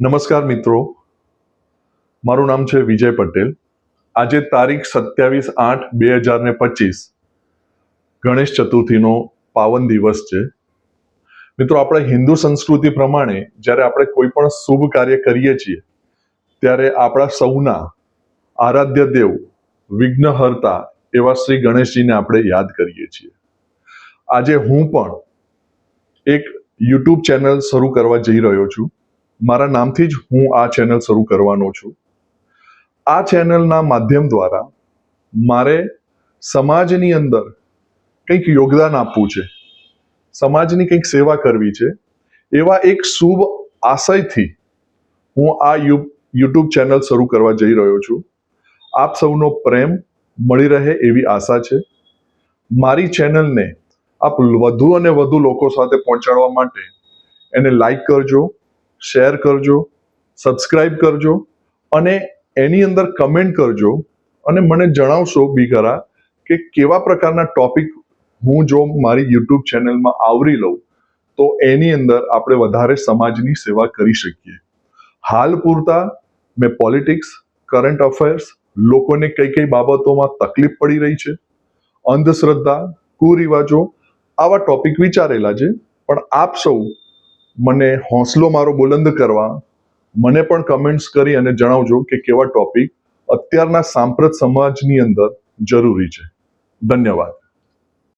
નમસ્કાર મિત્રો. મારું નામ છે વિજય પટેલ. આજે તારીખ સત્યાવીસ આઠ બે હજાર ને પચીસ. ગણેશ ચતુર્થીનો પાવન દિવસ છે. મિત્રો, આપણે હિન્દુ સંસ્કૃતિ પ્રમાણે જ્યારે આપણે કોઈ પણ શુભ કાર્ય કરીએ છીએ, ત્યારે આપણા સૌના આરાધ્ય દેવ, વિઘ્નહર્તા એવા શ્રી ગણેશજીને આપણે યાદ કરીએ છીએ. આજે હું પણ એક યુટ્યુબ ચેનલ શરૂ કરવા જઈ રહ્યો છું. મારા નામથી જ હું આ ચેનલ શરૂ કરવાનો છું. આ ચેનલના માધ્યમ દ્વારા મારે સમાજની અંદર કંઈક યોગદાન આપવું છે. સમાજની કંઈક સેવા કરવી છે. એવા એક શુભ આશયથી હું આ યુટ્યુબ ચેનલ શરૂ કરવા જઈ રહ્યો છું. આપ સૌનો પ્રેમ મળી રહે એવી આશા છે. મારી ચેનલને આપ વધુ અને વધુ લોકો સાથે પહોંચાડવા માટે એને લાઈક કરજો. શેર કરજો, સબસ્ક્રાઇબ કરજો અને એની અંદર કમેન્ટ કરજો અને મને જણાવશો બીકરા કે કેવા પ્રકારના ટોપિક હું જો મારી યુટ્યુબ ચેનલમાં આવરી લઉં, તો એની અંદર આપણે વધારે સમાજની સેવા કરી શકીએ. હાલ પૂરતા મેં પોલિટિક્સ, કરંટ અફેર્સ, લોકોને કઈ કઈ બાબતોમાં તકલીફ પડી રહી છે, અંધશ્રદ્ધા, કુરિવાજો આવા ટોપિક વિચારેલા છે, પણ આપ સૌ મને હોંસલો મારો બુલંદ કરવા, મને પણ કમેન્ટ્સ કરી અને જણાવજો કે કેવા ટોપિક અત્યારના સાંપ્રત સમાજની અંદર જરૂરી છે. ધન્યવાદ.